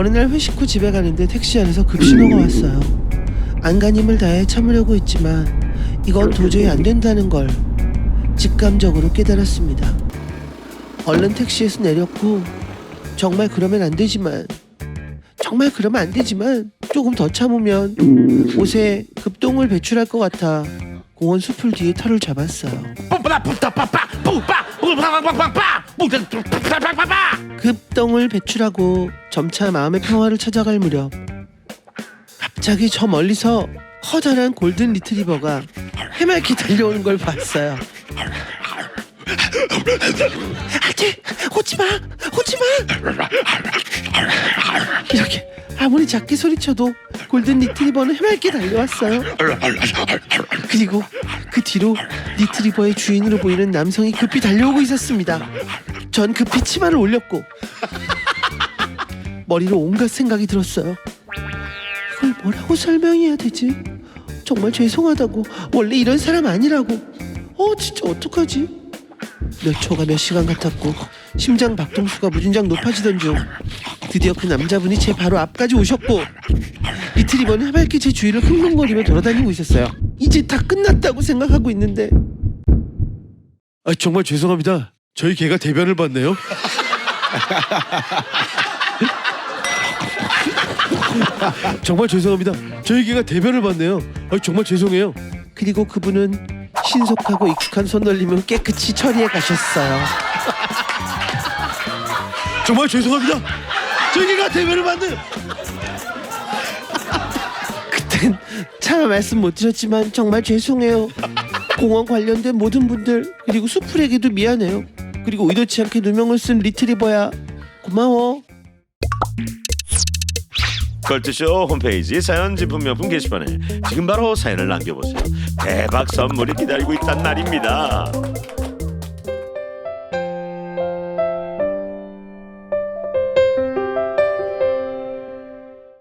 어느 날 회식 후 집에 가는데 택시 안에서 급신호가 왔어요. 안간힘을 다해 참으려고 했지만 이건 도저히 안 된다는 걸 직감적으로 깨달았습니다. 얼른 택시에서 내렸고 정말 그러면 안 되지만 정말 그러면 안 되지만 조금 더 참으면 옷에 급동을 배출할 것 같아 공원 수풀 뒤에 털을 잡았어요. 뿜빠라 뿜따빠빠 배출하고 점차 마음의 평화를 찾아갈 무렵 갑자기 저 멀리서 커다란 골든 리트리버가 해맑게 달려오는 걸 봤어요. 안돼 오지마 오지마 이렇게 아무리 작게 소리쳐도 골든 리트리버는 해맑게 달려왔어요. 그리고 그 뒤로 리트리버의 주인으로 보이는 남성이 급히 달려오고 있었습니다. 전 급히 치마를 올렸고 머리로 온갖 생각이 들었어요. 이걸 뭐라고 설명해야 되지? 정말 죄송하다고 원래 이런 사람 아니라고. 어 진짜 어떡하지? 몇 초가 몇 시간 같았고 심장 박동수가 무진장 높아지던 중 드디어 그 남자분이 제 바로 앞까지 오셨고 리트리버는 해맑게 제 주위를 흥흥거리며 돌아다니고 있었어요. 이제 다 끝났다고 생각하고 있는데 아 정말 죄송합니다. 저희 개가 대변을 봤네요. 정말 죄송합니다. 저희 개가 대변을 봤네요. 아 정말 죄송해요. 그리고 그분은 신속하고 익숙한 손놀림을 깨끗이 처리해 가셨어요. 정말 죄송합니다. 저희 개가 대변을 봤네요. 그땐 차마 말씀 못 드렸지만 정말 죄송해요. 공원 관련된 모든 분들 그리고 수풀에게도 미안해요. 그리고 의도치 않게 누명을 쓴 리트리버야 고마워. 걸트쇼 홈페이지 사연 진품명품 게시판에 지금 바로 사연을 남겨보세요. 대박 선물이 기다리고 있단 말입니다